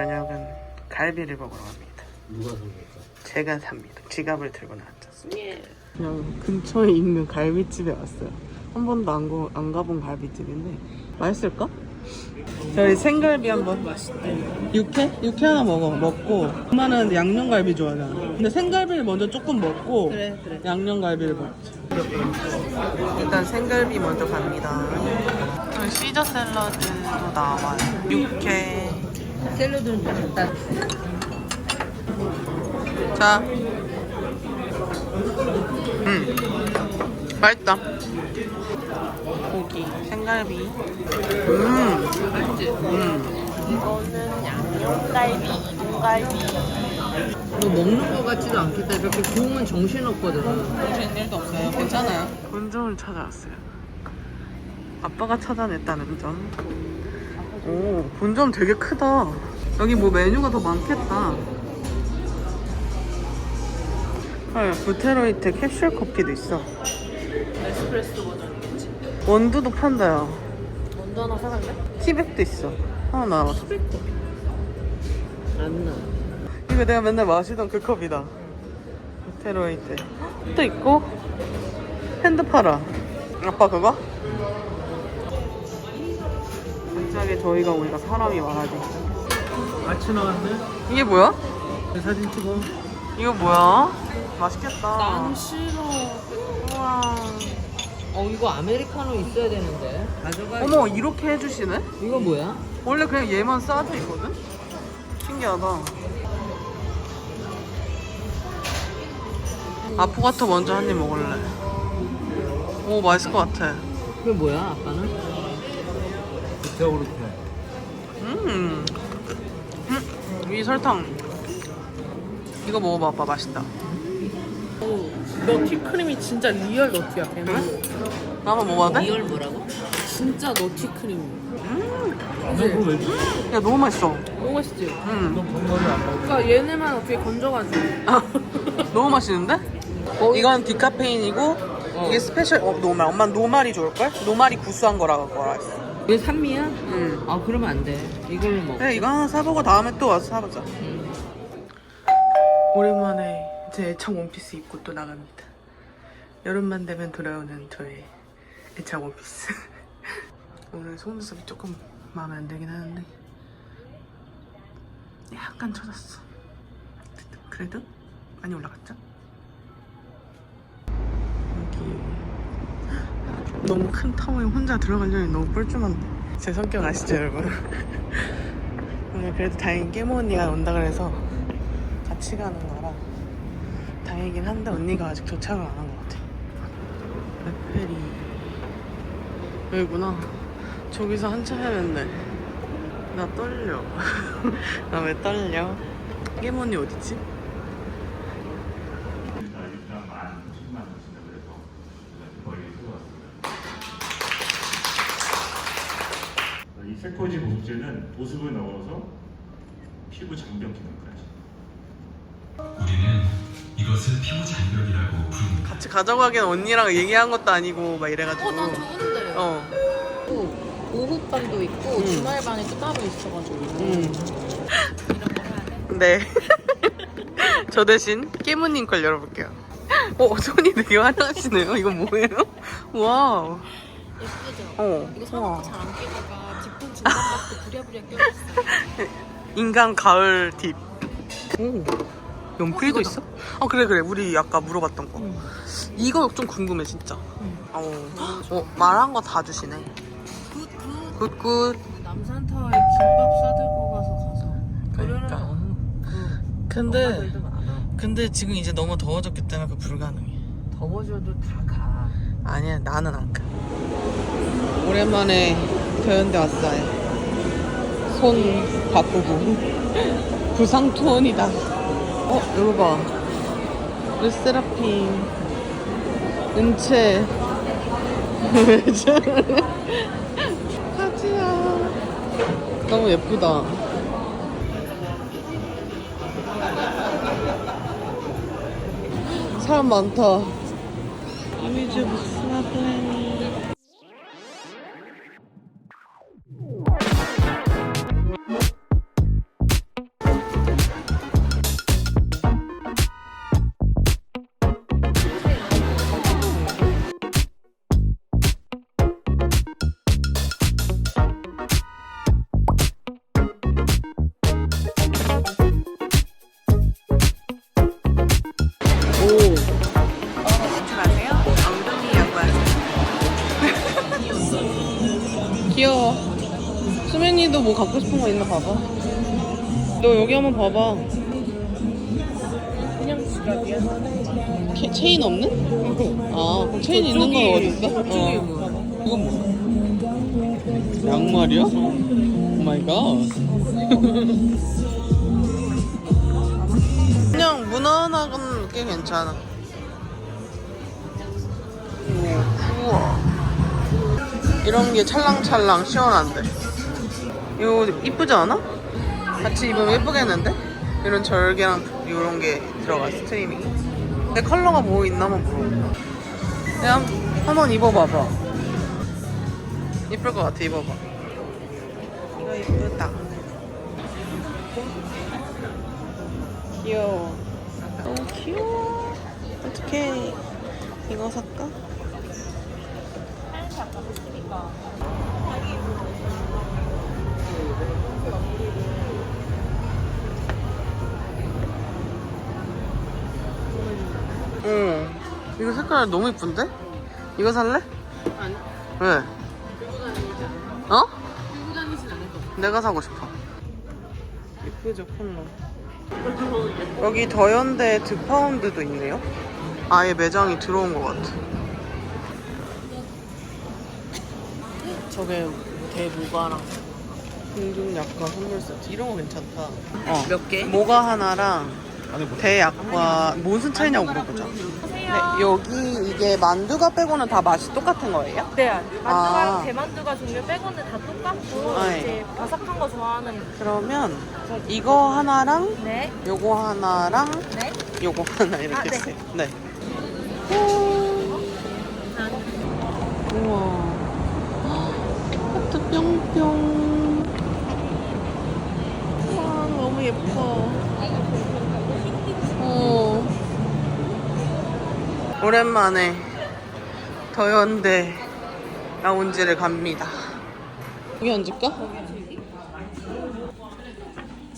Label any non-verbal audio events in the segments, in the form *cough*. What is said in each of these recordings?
저녁은 갈비를 먹으러 갑니다. 누가 삽니까? 제가 삽니다. 지갑을 들고 나왔죠. 그냥 근처에 있는 갈비집에 왔어요. 한 번도 안, 고, 안 가본 갈비집인데 맛있을까? 저희 생갈비 한번 육회? 육회 하나 먹어 먹고 엄마는 양념갈비 좋아하잖아 근데 생갈비를 먼저 조금 먹고 그래 그래 양념갈비를 먹자 일단 생갈비 먼저 갑니다 저희 시저 샐러드도 나와요 육회 샐러드는 좀 갖다 자 음. 맛있다 고기 생갈비 음 맛있지? 음. 이거는 양념갈비, 이동갈비 너 먹는 거 같지도 않겠다 이렇게 구우면 정신없거든 정신 일도 없어요. 괜찮아요. 본점을 찾아왔어요. 아빠가 찾아냈다는 점. 오, 본점 되게 크다. 여기 뭐 메뉴가 더 많겠다. 헐, 부테로이트 캡슐 커피도 있어. 에스프레소 버전이겠지 원두도 판다요. 원두 하나 사갈래? 티백도 있어. 하나 나와서. 안나 이거 내가 맨날 마시던 그 컵이다. 부테로이트. 또 있고, 핸드 팔아. 아빠 그거? 갑자기 저희가 오니까 사람이 많아지. 아치 나왔네? 이게 뭐야? 사진 찍어. 이거 뭐야? 맛있겠다. 난 싫어 우와. 어 이거 아메리카노 있어야 되는데 가져가 어머, 이렇게 해주시네? 이거 뭐야? 원래 그냥 얘만 싸져 있거든? 신기하다. 아포가토 먼저 한 입 먹을래. 오, 맛있을 것 같아. 그게 뭐야 아빠는? 부테오르테. 음. 음. 이 설탕. 이거 먹어봐, 아빠. 맛있다. 너티 크림이 진짜 리얼 너티야 대박 나 한번 먹어봐도 돼? 리얼 뭐라고? 진짜 너티 크림 왜 줘? 야, 너무 맛있어. 너무 맛있지? 음. 안 먹어. 그러니까 얘네만 어떻게 건져가지고 *laughs* 너무 맛있는데? 이건 디카페인이고, 이게 스페셜, 어, 노말. 엄마는 노말이 좋을걸? 노말이 구수한 거라고 거라 했어. 이게 산미야? 음. 아 그러면 안 돼 이걸로 먹어 그래, 이거 하나 사보고 다음에 또 와서 사보자. 음. 오랜만에 제 애착 원피스 입고 또 나갑니다. 여름만 되면 돌아오는 저의 애착 원피스. *laughs* 오늘 속눈썹이 조금 마음에 안 들긴 하는데 약간 젖었어. 그래도 많이 올라갔죠? 너무 큰 타워에 혼자 들어가려니 너무 뻘쭘한데 제 성격 아시죠 여러분? *laughs* 오늘 그래도 다행히 깨모 언니가 온다 그래서 같이 가는 거라 다행이긴 한데 언니가 아직 도착을 안 한 것 같아. 레페리 여기구나. 저기서 한참 헤맸네. 나 떨려. *laughs* 나 왜 떨려? 깨모 언니 어디지? 이 세포지 보습제는 보습을 넣어서 피부 장벽 기능까지. 우리는 이것을 피부 장벽이라고 부릅니다. 같이 가져가기엔 언니랑 얘기한 것도 아니고 막 이래가지고. 어 난 좋은데 어. 오후반도 있고 음. 주말반이 또 따로 있어가지고 음. 네. *laughs* 저 대신 깨무님 걸 열어볼게요. 어, 손이 되게 화려하시네요. 이거 뭐예요? 와우. 예쁘죠? 어. 이거. 사람도 잘안 끼다가 부랴부랴 껴봤어 인간 가을 딥. 오. 연필도 있어? 어 그래 그래 우리 아까 물어봤던 거. 이거 좀 궁금해 진짜. 어. 어 말한 거 다 주시네. 굿굿 굿굿. 남산타워에 김밥 싸들고 가서 가서 그러니까. 엄마들도 근데 안 근데 지금 이제 너무 더워졌기 때문에 그 불가능해. 더워져도 다 가 아니야 나는 안 가. 오랜만에 더현대 왔어요. 손 바쁘고 부상 투혼이다. 어 이거 봐. 르세라핌 은채 *laughs* 왜 저래? 하지야 너무 예쁘다. 사람 많다. 이미지 무슨 플 있나 봐봐. 너 여기 한번 봐봐. 그냥 지갑이야. 케- 체인 없는? 아, 그럼 체인 있는 건 어딨어? 어. 뭐. 이건 뭐야? 양말이야? 오 마이 갓. 그냥 무난한 게 괜찮아. 오, 우와. 이런 게 찰랑찰랑 시원한데. 이거 이쁘지 않아? 같이 입으면 예쁘겠는데? 이런 절개랑 이런 게 들어가 스트리밍. 내 컬러가 뭐 있나 한번 물어볼까? 그냥 한번 입어봐봐. 이쁠 것 같아, 입어봐. 이거 이쁘다. 귀여워. 너무 귀여워. 어떡해. 이거 살까? 응. 이거 색깔 너무 이쁜데? 이거 살래? 아니. 왜? 들고 다니지 않을 어? 들고 다니진 않을 것 내가 사고 싶어. 이쁘죠, 컬러. 여기 더현대 드파운드도 있네요. 아예 매장이 들어온 것 같아. 저게 대모가랑 공중 약과 선물 세트 이런 거 괜찮다. 어. 몇 개? 모가 하나랑 대약과 무슨 차이냐고 물어보자. 네, 여기 이게 만두가 빼고는 다 맛이 똑같은 거예요? 네, 만두가랑 아. 대만두가 종류 빼고는 다 똑같고 아, 이제 바삭한 거 좋아하는 그러면 이거 하나랑 네, 요거 하나랑 네. 요거 하나 이렇게 아, 네. 주세요. 네. 우와. 하트 뿅뿅. 와, 너무 예뻐. 어. 오랜만에 더현대 라운지를 갑니다. 여기 앉을까?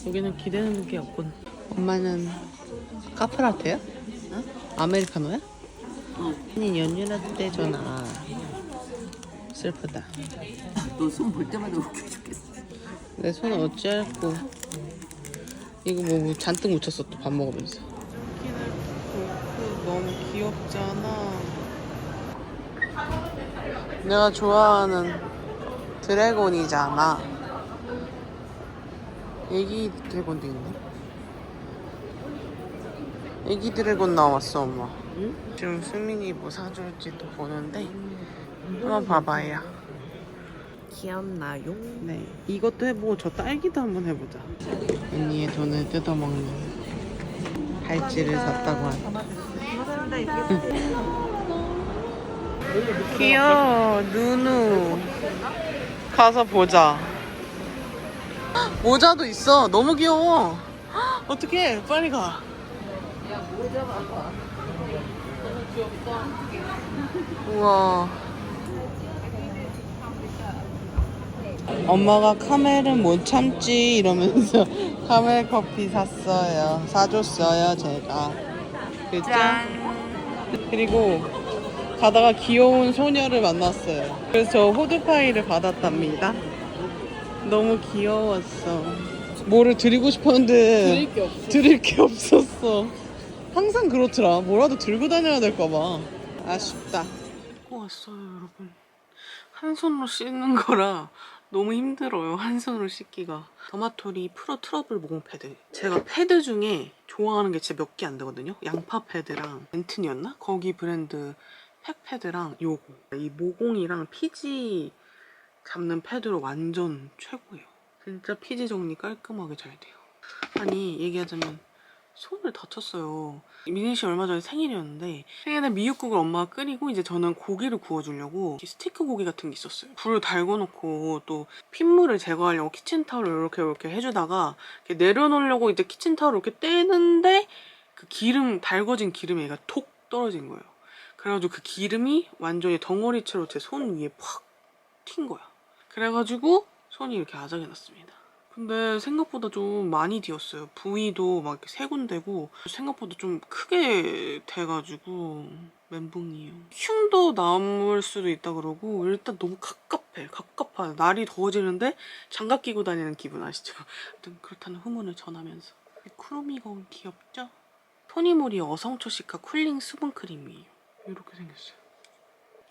여기는 기대는 게 없군. 엄마는 카프라테야? 아메리카노야? 아니 연유라떼 잖아 슬프다. 너 손 볼 때마다 웃겨 죽겠어. 내 손은 어찌할꼬. 이거 뭐 잔뜩 묻혔어 또 밥 먹으면서. 너무 귀엽잖아. 내가 좋아하는 드래곤이잖아. 애기 드래곤도 있네. 애기 드래곤 나왔어 엄마. 지금 수민이 뭐 사줄지도 보는데 한번 봐봐요. 귀엽나요? 네, 이것도 해보고 저 딸기도 한번 해보자. 언니의 돈을 뜯어먹는 발찌를 샀다고 하네. 귀여워, 누누. 가서 보자. 헉, 모자도 있어. 너무 귀여워. 헉, 어떡해, 빨리 가. 우와. 엄마가 카멜은 못 참지 이러면서 *laughs* 카멜 커피 샀어요. 사줬어요, 제가. 그죠? 그리고 가다가 귀여운 소녀를 만났어요. 그래서 저 호두파이를 받았답니다. 너무 귀여웠어. 뭐를 드리고 싶었는데 드릴 게 없어. 드릴 게 없었어. 항상 그렇더라. 뭐라도 들고 다녀야 될까봐. 아쉽다. 입고 왔어요, 여러분. 한 손으로 씻는 거라 너무 힘들어요. 한 손으로 씻기가. 더마토리 프로 트러블 모공 패드. 제가 패드 중에 좋아하는 게 진짜 몇 개 안 되거든요. 양파 패드랑 멘튼이었나? 거기 브랜드 팩 패드랑 요거. 이 모공이랑 피지 잡는 패드로 완전 최고예요. 진짜 피지 정리 깔끔하게 잘 돼요. 아니 얘기하자면 손을 다쳤어요. 미니 씨 얼마 전에 생일이었는데 생일에 미역국을 엄마가 끓이고 이제 저는 고기를 구워주려고 스티크 고기 같은 게 있었어요. 불을 달궈놓고 또 핏물을 제거하려고 키친타올을 이렇게 이렇게 해주다가 이렇게 내려놓으려고 이제 키친타올을 이렇게 떼는데 그 기름 달궈진 기름이 얘가 톡 떨어진 거예요. 그래가지고 그 기름이 완전히 덩어리채로 제 손 위에 팍 튄 거야. 그래가지고 손이 이렇게 아작이 났습니다. 근데 생각보다 좀 많이 뒤었어요. 부위도 막 이렇게 세 군데고 생각보다 좀 크게 돼가지고 멘붕이에요. 흉도 남을 수도 있다 그러고 일단 너무 갑갑해. 갑갑해요. 날이 더워지는데 장갑 끼고 다니는 기분 아시죠? 아무튼 그렇다는 후문을 전하면서 이 쿠로미건 귀엽죠? 토니모리 어성초시카 쿨링 수분 크림이에요. 이렇게 생겼어요.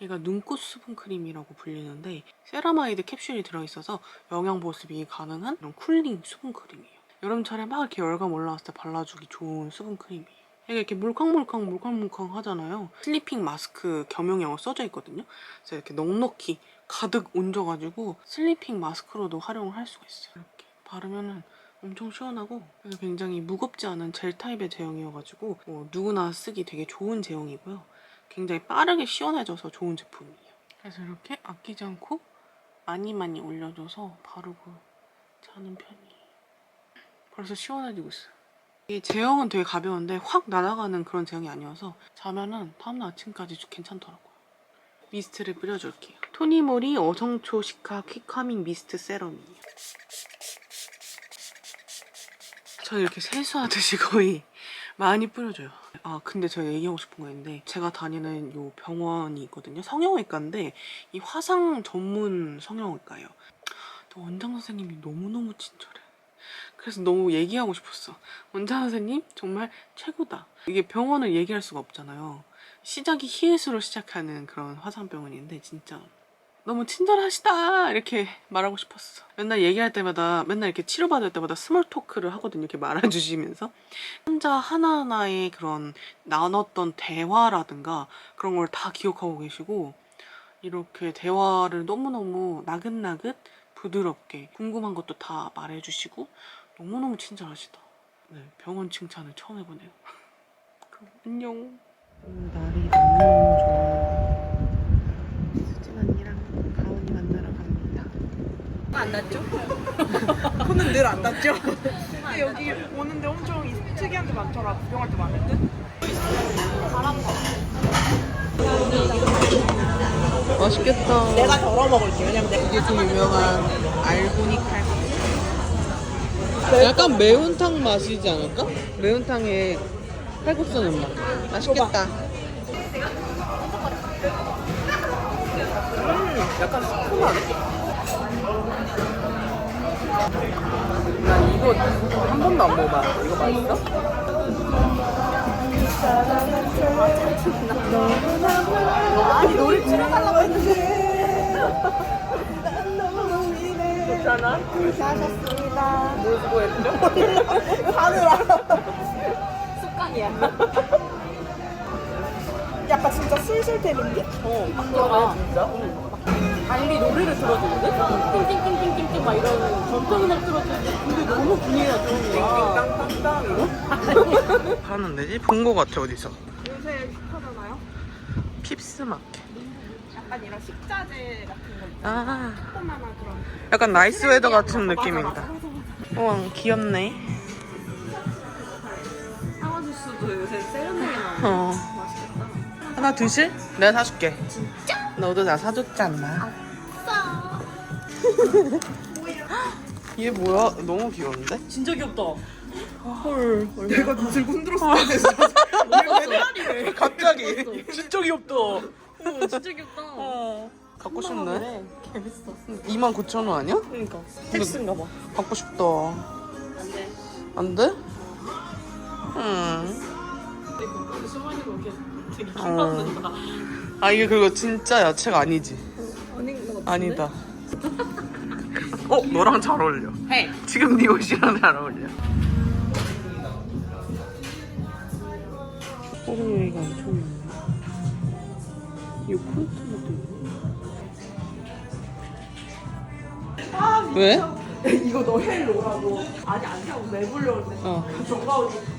얘가 눈꽃 수분 크림이라고 불리는데 세라마이드 캡슐이 들어있어서 영양 보습이 가능한 이런 쿨링 수분 크림이에요. 여름철에 막 이렇게 열감 올라왔을 때 발라주기 좋은 수분 크림이에요. 얘가 이렇게 물컹물컹 물컹물컹 하잖아요. 슬리핑 마스크 겸용형으로 써져 있거든요. 그래서 이렇게 넉넉히 가득 얹어가지고 슬리핑 마스크로도 활용을 할 수가 있어요. 이렇게 바르면은 엄청 시원하고 굉장히 무겁지 않은 젤 타입의 제형이어가지고 뭐 누구나 쓰기 되게 좋은 제형이고요. 굉장히 빠르게 시원해져서 좋은 제품이에요. 그래서 이렇게 아끼지 않고 많이 많이 올려줘서 바르고 자는 편이에요. 벌써 시원해지고 있어요. 이 제형은 되게 가벼운데 확 날아가는 그런 제형이 아니어서 자면은 다음날 아침까지 괜찮더라고요. 미스트를 뿌려줄게요. 토니모리 어성초 시카 퀵하밍 미스트 세럼이에요. 저는 이렇게 세수하듯이 거의 많이 뿌려줘요. 아 근데 제가 얘기하고 싶은 거 있는데 제가 다니는 요 병원이 있거든요. 성형외과인데 이 화상 전문 성형외과예요. 원장 선생님이 너무너무 친절해. 그래서 너무 얘기하고 싶었어. 원장 선생님 정말 최고다. 이게 병원을 얘기할 수가 없잖아요. 시작이 히읗으로 시작하는 그런 화상병원인데 진짜 너무 친절하시다 이렇게 말하고 싶었어. 맨날 얘기할 때마다 맨날 이렇게 치료받을 때마다 스몰 토크를 하거든요. 이렇게 말해주시면서 혼자 하나하나의 그런 나눴던 대화라든가 그런 걸 다 기억하고 계시고 이렇게 대화를 너무너무 나긋나긋 부드럽게 궁금한 것도 다 말해주시고 너무너무 친절하시다. 네, 병원 칭찬을 처음 해보네요. *laughs* 그럼 안녕. 날이 너무너무 좋아요. 수진 언니랑 가온이 만나러 갑니다. 안 났죠? *laughs* 코는 늘 안 닿죠? 근데 여기 오는데 엄청 이- 특이한 게 많더라. 구경할 때 많을 듯? 맛있겠다. 내가 덜어 먹을게. 왜냐면 이게 좀 유명한 알고니 칼국수. 약간 매운탕 맛이지 않을까? 매운탕에 칼국수 넣은 맛. 맛있겠다. 약간 시큼하 네. 난 이거 한 번도 안 먹어봤어. 이거 맛있어? 아니 노래 틀어달라고 했는데. 괜찮아? 잘하셨습니다. 뭘 수고했죠? *laughs* 하느라. 습관이야. 약간 진짜 술술템인데? 어, 진짜 진짜? 달리 노래를 들어주거든? 띵띵띵띵띵띵 막 이런 전통 음악 들어주는데 근데 너무 분위기가 좋은 거야. 띵땅땅땅 이거? 파는 데지? 본 거 같아 어디서? 요새 힙하잖아요? 핍스 마켓. 약간 이런 식자재 같은 거 아, 조그만한 그런 약간 나이스 웨더 같은 느낌이다. 우와, 귀엽네. 상어주스도 요새 세련되게 나와. 어. 하나 드실? 내가 사줄게. 진짜? 너도 나 사줬잖아. 얘 *laughs* 뭐야? 너무 귀여운데? 진짜 귀엽다. 헐. 내가 흔들었어야 됐어 맨날이래 갑자기. 진짜 귀엽다. 오, 진짜 귀엽다. 어. 갖고 싶네. 재밌어. 29,000원 아니야? 그러니까. 텍스인가 봐. 갖고 싶다. 안 돼. 안 돼? 음. 근데 수만이가 이렇게 되게 어. 아 이게 그거 진짜 야채가 아니지? 아닌 것 같은데? 아니다. 어 너랑 잘 어울려. 해. 지금 네 옷이랑 잘 어울려. 호르웨이가 엄청 많네. 이 콘트도 있네. 왜? *laughs* 이거 너 헬로라고 아니 안 사고 했는데 어.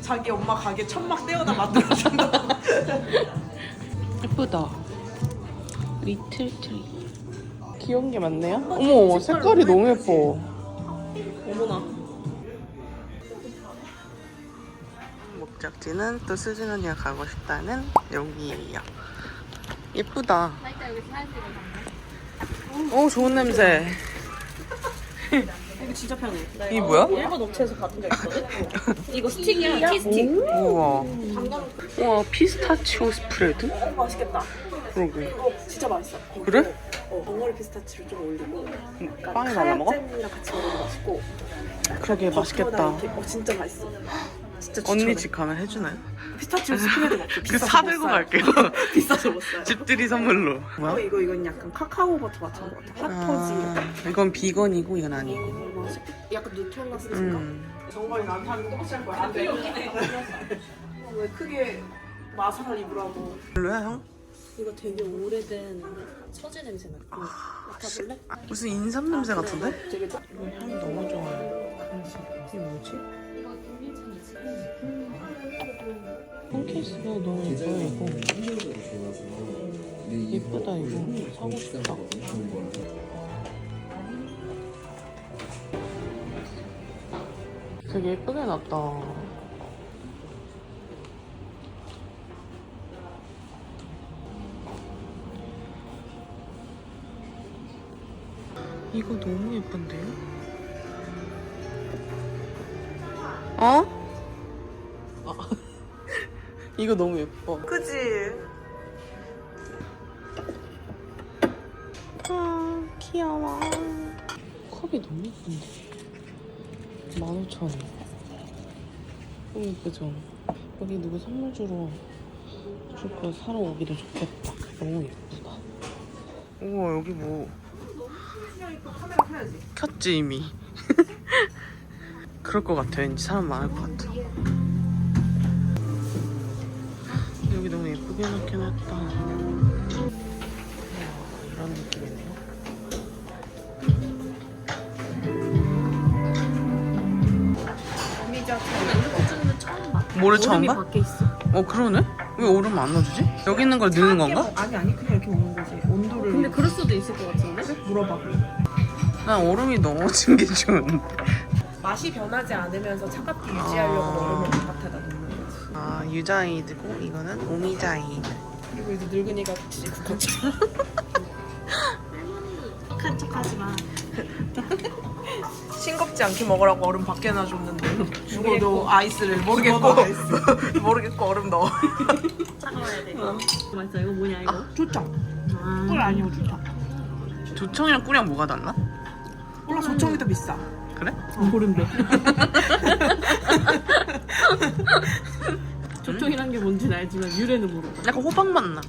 자기 엄마 가게 천막 떼어다 만들어준다고 *laughs* 예쁘다. 리틀 트리. 귀여운 게 많네요. 어머, 색깔이 너무 예뻐. 어머나. 목적지는 또 수진 언니가 가고 싶다는 여기예요. 예쁘다. 오, 좋은 냄새. *laughs* 이거 진짜 편해. 이게 뭐야? 일본 업체에서 받은 적 있거든? *laughs* 이거 스틱이야, 티 스틱. 우와. 우와, 피스타치오 스프레드? 어, 맛있겠다. 그러게. 이거 진짜 맛있어. 그래? 어, 덩어리 피스타치를 좀 올리고. 약간 빵에 발라 먹어? 카야잼이랑 같이 먹으면 맛있고. 그러게, 맛있겠다. 버터랑 이렇게- 어, 진짜 맛있어. 진짜 추천해. 언니 집 가면 해주나요? 피스타치오 스프레드 먹고 그 비싸서 사들고 못 사요. 갈게요. *laughs* 비싸서 못 사요. 집들이 선물로. 어, 뭐야? 이거 이건 약간 카카오 버터 같은 거 같아. 핫퍼지. 아, 이건 비건이고 이건 아니고. 어, 맛있겠다. 약간 누텔라 스인가? 음. 정말 하는 거 똑같이 할 거야. 안 돼. 어, 왜 크게 마사를 입으라고. 별로야 형? 이거 되게 오래된 서재 냄새 나. 이거 맡아볼래? 무슨 인삼 냄새 같은데? 되게 딱향 너무 좋아요. 이게 뭐지? 폰케이스가 너무 예뻐요 이거. 예쁘다 이거. 사고 싶다. 되게 예쁘게 났다. 이거 너무 예쁜데요? 어? 이거 너무 예뻐. 그지? 아, 귀여워. 컵이 너무 예쁜데. 15,000원. 너무 예쁘죠? 여기 누구 선물 주러 줄거 사러 오기도 좋겠다. 너무 예쁘다. 우와, 여기 뭐. 켰지, 이미. *laughs* 그럴 것 같아. 왠지 사람 많을 것 같아. 했다. 이야, 이런 느낌이네요. 뭐를 처음 봐? 밖에 있어. 어 그러네? 왜 얼음 안 넣어주지? 여기 있는 걸 넣는 건가? 아니 아니 그냥 이렇게 오는 거지. 온도를. 근데 그럴 수도 있을 것 같은데? 물어봐. 난 얼음이 넣어진 게 좋은데 맛이 변하지 않으면서 차갑게 유지하려고 아. 얼음을 거지. 아 유자이드고 이거는 오미자이드 그리고 이제 늙은이가 같이 착한 척하지 마. 싱겁지 않게 먹으라고 얼음 밖에 놔줬는데 죽어도 아이스를 모르겠고 *laughs* 모르겠고 얼음 넣어. 차가워야 돼. 맞아 이거 뭐냐 이거? 조청. 꿀 아니고 조청. 조청이랑 꿀이랑 뭐가 달라? 몰라 조청이 더 비싸. 그래? 모른대. *laughs* *laughs* 조청이란 게 뭔지는 알지만 유래는 모르고. 약간 호박 맛나